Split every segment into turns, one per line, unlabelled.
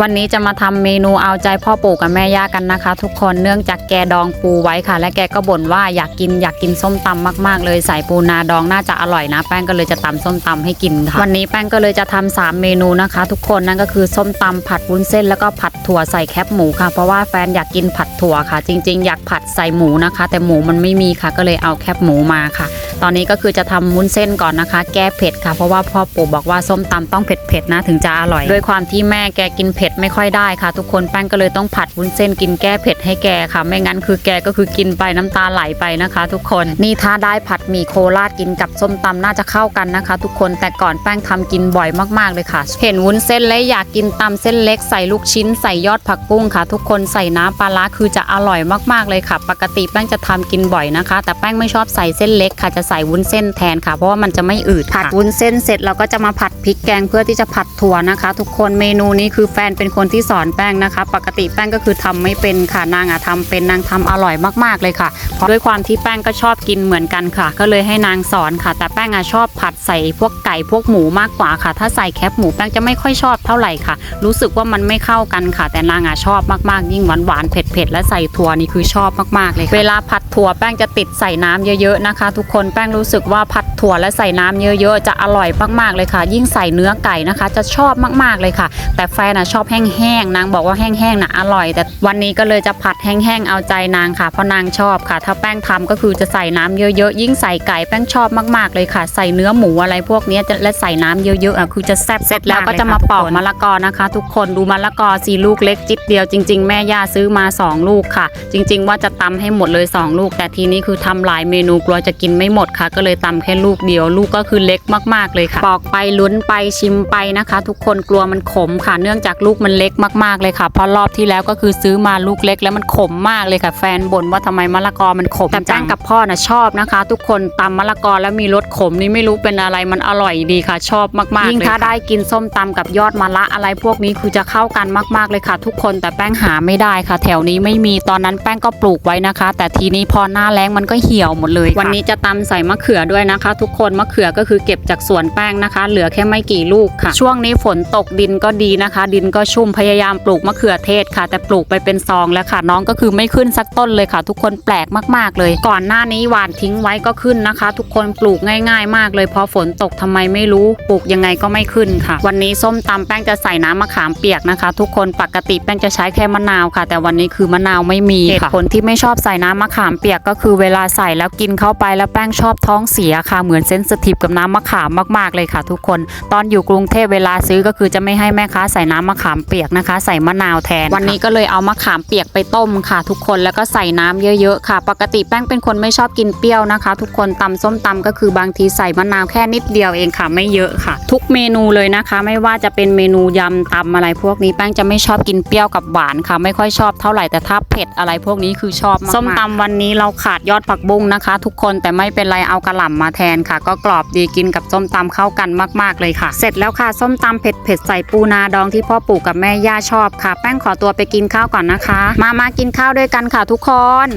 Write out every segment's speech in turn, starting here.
วันนี้จะมาทำเมนูเอาใจพ่อปู่กับแม่ย่ากันนะคะ ทุกคนเนื่องจากแกดองปูไว้ค่ะ และแกก็บ่นว่าอยากกินอยากกินส้มตำมากๆ เลยใส่ปูนาดองน่าจะอร่อยนะ แป้งก็เลยจะตำส้มตำให้กินค่ะวันนี้แป้งก็เลยจะทำสามเมนูนะคะ ทุกคนนั่นก็คือส้มตำผัดวุ้นเส้นแล้วก็ผัดถั่วใส่แคบหมูค่ะเพราะว่าแฟนอยากกินผัดถั่วค่ะ จริง ๆ อยากผัดใส่หมูนะคะ แต่หมูมันไม่มีค่ะ ก็เลยเอาแคบหมูมาค่ะ ตอนนี้ก็คือจะทำวุ้นเส้นก่อนนะคะ แก้เผ็ดค่ะเพราะว่าพ่อปู่บอกว่าส้มตำต้องเผ็ดๆนะถึงจะอร่อยด้วยความที่แม่แกกินเผ็ดผ็ดไม่ค่อยได้ค่ะ ทุกคนแป้งก็เลยต้องผัดวุ้นเส้นกินแก้เผ็ดให้แกค่ะ ไม่งั้นคือแกก็คือกินไปน้ำตาไหลไปนะคะ ทุกคนนี่ถ้าได้ผัดหมี่โคราชกินกับส้มตำน่าจะเข้ากันนะคะ ทุกคนแต่ก่อนแป้งทำกินบ่อยมากๆเลยค่ะ เห็นวุ้นเส้นแล้วอยากกินตำเส้นเล็กใส่ลูกชิ้นใส่ยอดผักบุ้งค่ะ ทุกคนใส่น้ำปลาร้าคือจะอร่อยมากๆเลยค่ะ ปกติแป้งจะทำกินบ่อยนะคะ แต่แป้งไม่ชอบใส่เส้นเล็กค่ะจะใส่วุ้นเส้นแทนค่ะ เพราะว่ามันจะไม่อืดผัดวุ้นเส้นเสร็จเราก็จะมาผัดพริกแกงเพื่อที่จะผัดถั่วนะคะ ทุกคนเมนูนี้คือแฟนเป็นคนที่สอนแป้งนะคะ ปกติแป้งก็คือทำไม่เป็นค่ะนางอะทำเป็นนางทำอร่อยมากๆเลยค่ะเพราะด้วยความที่แป้งก็ชอบกินเหมือนกันค่ะ ก็เลยให้นางสอนค่ะ แต่แป้งอะชอบผัดใส่พวกไก่พวกหมูมากกว่าค่ะ ถ้าใส่แคบหมูแป้งจะไม่ค่อยชอบเท่าไหร่ค่ะ รู้สึกว่ามันไม่เข้ากันค่ะ แต่นางอะชอบมากๆ ยิ่งหวานหวานๆเผ็ดๆและใส่ถั่วนี่คือชอบมากๆเลยเวลาผัดถั่วแป้งจะติดใส่น้ำเยอะๆนะคะ ทุกคนแป้งรู้สึกว่าผัดถั่วและใส่น้ำเยอะๆจะอร่อยมากๆเลยค่ะ ยิ่งใส่เนื้อไก่นะคะ จะชอบมากๆเลยค่ะ แต่แฟนอะชอบแห้งๆนางบอกว่าแห้งๆนะอร่อย แต่วันนี้ก็เลยจะผัดแห้งๆเอาใจนางค่ะเพราะนางชอบค่ะ ถ้าแป้งทำก็คือจะใส่น้ำเยอะๆยิ่งใส่ไก่แป้งชอบมากๆเลยค่ะ ใส่เนื้อหมูอะไรพวกเนี้ยจะและใส่น้ำเยอะๆอะคือจะแซ่บเสร็จแล้วก็จะมาปอกมะละกอนะคะ ทุกคนดูมะละกอสีลูกเล็กจิตเดียวจริง ๆ แม่ย่าซื้อมา 2 ลูกค่ะ จริง ๆ ว่าจะตำให้หมดเลย 2 ลูก แต่ทีนี้คือทำหลายเมนูกลัวจะกินไม่หมดค่ะ ก็เลยตำแค่ลูกเดียว ลูกก็คือเล็กมากๆเลยค่ะ ปอกไปลุ้นไปชิมไปนะคะ ทุกคนกลัวมันขมค่ะเนื่องจากลูกมันเล็กมากๆเลยค่ะเพราะรอบที่แล้วก็คือซื้อมาลูกเล็กแล้วมันขมมากเลยค่ะ แฟนบ่นว่าทำไมมะละกอมันขมแต่แป้งกับพ่อน่ะชอบนะคะ ทุกคนตำมะละกอแล้วมีรสขมนี่ไม่รู้เป็นอะไรมันอร่อยดีค่ะ ชอบมากๆยิ่งถ้าได้กินส้มตำกับยอดมะละอะไรพวกนี้คือจะเข้ากันมากๆเลยค่ะ ทุกคนแต่แป้งหาไม่ได้ค่ะ แถวนี้ไม่มีตอนนั้นแป้งก็ปลูกไว้นะคะ แต่ทีนี้พอหน้าแล้งมันก็เหี่ยวหมดเลยค่ะวันนี้จะตำใส่มะเขือด้วยนะคะ ทุกคนมะเขือก็คือเก็บจากสวนแป้งนะคะ เหลือแค่ไม่กี่ลูกค่ะ ช่วงนี้ฝนตกดินก็ดีนะคะ ดินก็ชุ่มพยายามปลูกมะเขือเทศค่ะ แต่ปลูกไปเป็นซองแล้วค่ะ น้องก็คือไม่ขึ้นสักต้นเลยค่ะ ทุกคนแปลกมากๆเลย ก่อนหน้านี้หวานทิ้งไว้ก็ขึ้นนะคะ ทุกคนปลูกง่ายๆ มากเลยพอฝนตกทำไมไม่รู้ปลูกยังไงก็ไม่ขึ้นค่ะ วันนี้ส้มตำแป้งจะใส่น้ำมะขามเปียกนะคะ ทุกคนปกติแป้งจะใช้แค่มะนาวค่ะ แต่วันนี้คือมะนาวไม่มีเหตุผลที่ไม่ชอบใส่น้ำมะขามเปียกก็คือเวลาใส่แล้วกินเข้าไปแล้วแป้งชอบท้องเสียค่ะเหมือนเซนสทีฟกับน้ำมะขามมากๆเลยค่ะ ทุกคนตอนอยู่กรุงเทพเวลาซื้อก็คือจะไม่ให้แม่ค้าใส่น้ำมะขามเปียกนะคะ ใส่มะนาวแทน วันนี้ก็เลยเอามะขามเปียกไปต้มค่ะ ทุกคนแล้วก็ใส่น้ำเยอะๆค่ะ ปกติแป้งเป็นคนไม่ชอบกินเปรี้ยวนะคะ ทุกคนตำส้มตำก็คือบางทีใส่มะนาวแค่นิดเดียวเองค่ะ ไม่เยอะค่ะ ทุกเมนูเลยนะคะ ไม่ว่าจะเป็นเมนูยำตำอะไรพวกนี้แป้งจะไม่ชอบกินเปรี้ยวกับหวานค่ะ ไม่ค่อยชอบเท่าไหร่แต่ถ้าเผ็ดอะไรพวกนี้คือชอบมากส้มตำวันนี้เราขาดยอดผักบุ้งนะคะ ทุกคนแต่ไม่เป็นไรเอากระหล่ำมาแทนค่ะ ก็กรอบดีกินกับส้มตำเข้ากันมาก ๆเลยค่ะ เสร็จแล้วค่ะส้มตำเผ็ดเผ็ดๆใส่ปูนาดองที่พ่อปูกับแม่ย่าชอบค่ะ แป้งขอตัวไปกินข้าวก่อนนะคะ มามากินข้าวด้วยกันค่ะทุกคน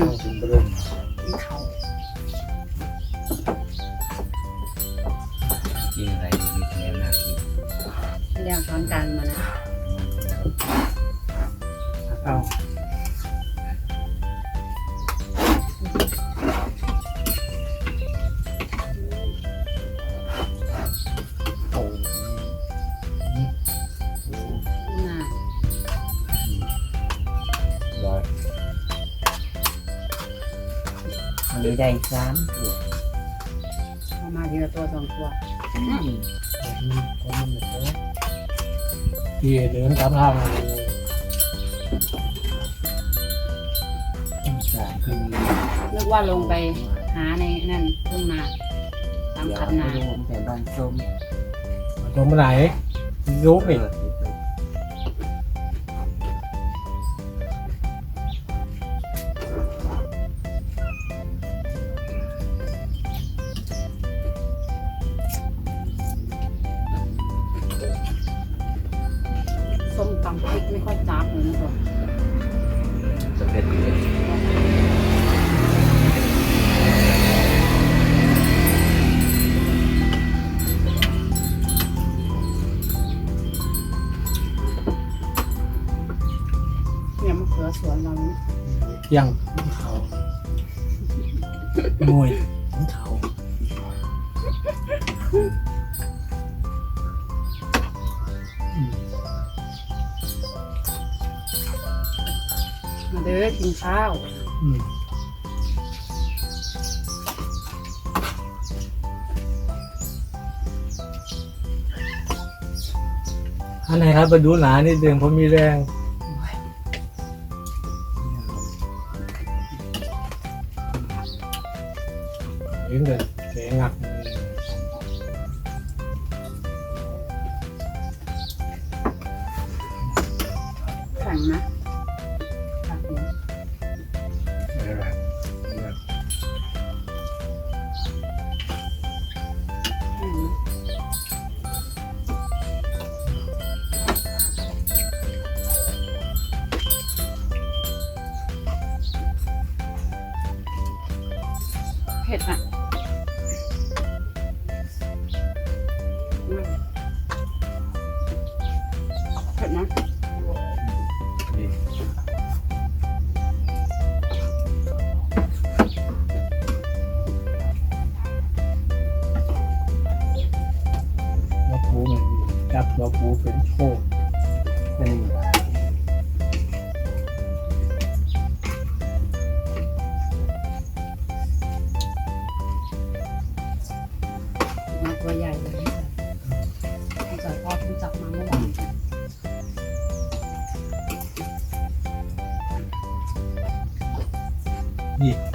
กินอะไรมีแถมหนักอีก
เรียกช้อนกลางมานะ
เอา ได้สามตัว
เอามาทีละตัวสองตัว
อืมคนมันเหมือนกัน
ที่เดินตามทางเลย
สามคือ
นึกว่าลงไปหาในนั่นทุ่งนาตาม
เดี๋ยว
คันนา
รวมแต่บ้านส้ม
ตรงไหนยุบ
เอ
อีก
พริกไม่ค่อยจ้าบเลยนะตัว
จะเป็นยังไง
ส
สวนเรานี่
เที่ยงเขามวย
อกินข้าว
อืมอันไหนครับมาดูหนานิดเดียวผมมีแรง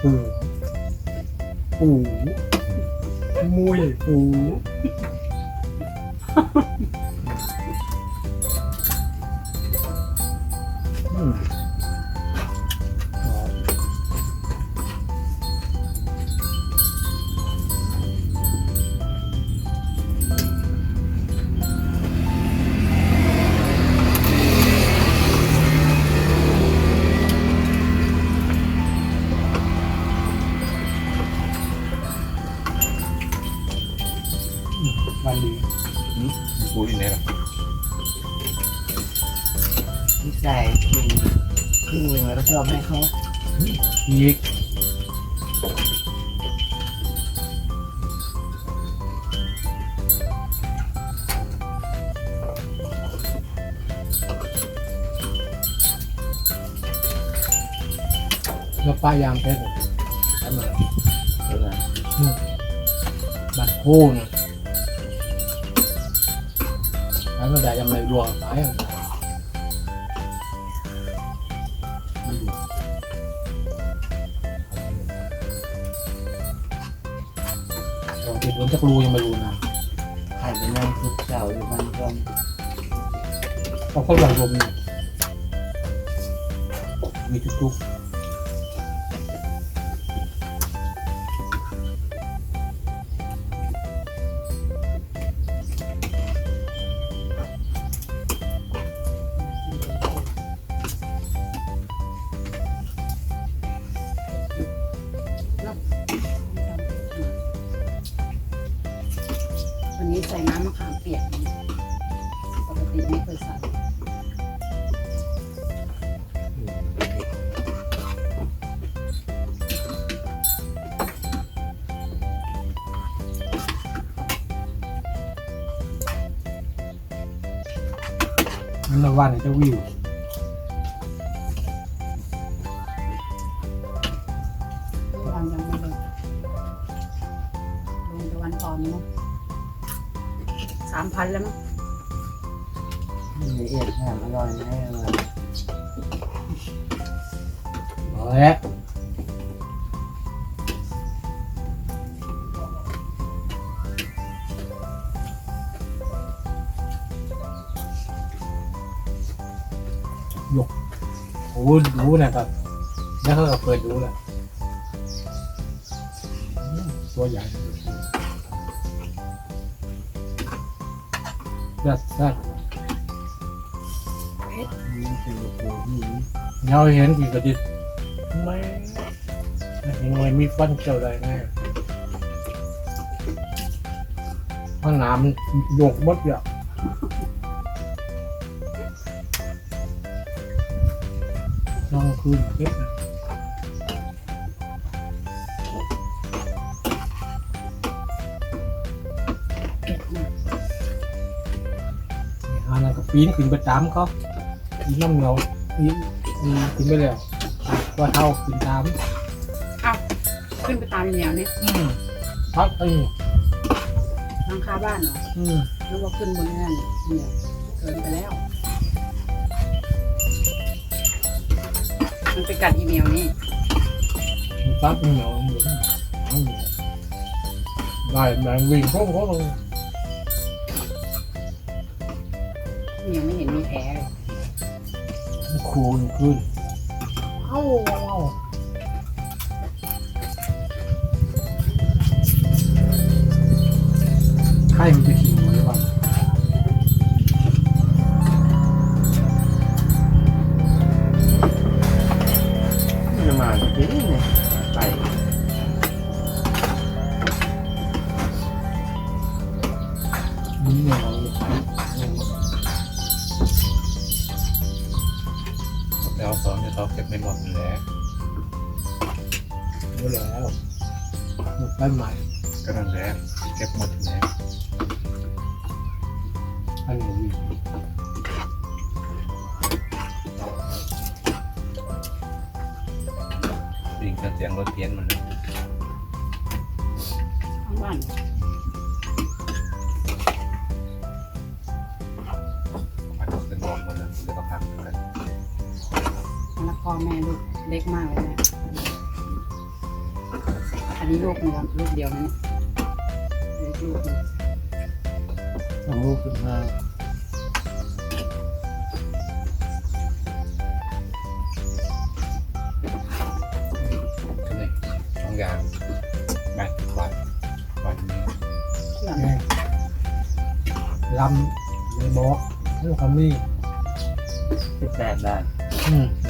นี่ปูปูมุ
ย
ปู วันดี
ปูอยู่ไหนล่ะ
นิสัยกินครึ่งหนึ่งแล้วก็ชอบให้เขา
อีกแล้วป้ายางเพชรทำไม
เออ
บัตรคู่นะแล้วก็ได้ยัง ไงรวมไปเราติดบนจักรูยังไม่รู้นะ
ใครไปนั่งคุกเก่าอยู่บ้านก็
เพราะเขาหลังลมเนี่ยมีทุ
ใส่น้ำมะขามเปียกปกติไม่เคยใส่
นั่นละวันจะวิว
พันแล้วมั้ง
ละเอียดแถมอร่อยไหมเออ
เอาละยกโอ้ดูนะครับ แล้วเขาก็เปิดดูแหละตัวใหญ่ ยัดยัด
นี่คือปูที่
เราเห็นกี่กระดิษไม่เห็นมันมีฟันเจ้าใดแน่เพราะน้ำมันโยกหมดอะลองคืนเก็บนะ ปีนขึ้นไปตามเขาอีน้ำเหนียวอีอีขึ้นไปแล้วว่าเท่าขึ้นตาม
ขึ้นไปตามแนวนี้
อืมพักไปนี่
ทางคาบ้านเหรอ
อืม
หรือว่าขึ้นบนนั่นเนี่ยเกินไปแล้ว มันไปกัดอีเมลนี่
มันพักเหนียวเหมือนเอาเหนียวได้แมงวิ่งโค้งโค้ง
ยังไม่เห็นมีแผลเลย
คูนขึ้นเอ้าเอ้าใครมันจะขี่
แล้วสองเนี่ยเขาเก็บไม่หมดอยู่แล้ว
เยอะแล้วหมดไปใหม่
ก็นั่นแหละเก็บหมดอยู่แล้ว
อันนี้วิ่ง
วิ่งจนเสียงรถเพี้ยนมันเลย
ข้างบ้านเหรอ
มัน
พ่อแม่ลูกเล็กมากเลยนะอันนี้ลูกหนึ่งลูกเดียวนะเนี่ยเล็กลูกหนึ่ง
เอาลูกขึ้นมา
ก็เลยสองอย่างแบตวันวันนี้
เชื่อม
แม่ลำในบอกให้คำนี้
สิบแปดได้
อืม
ม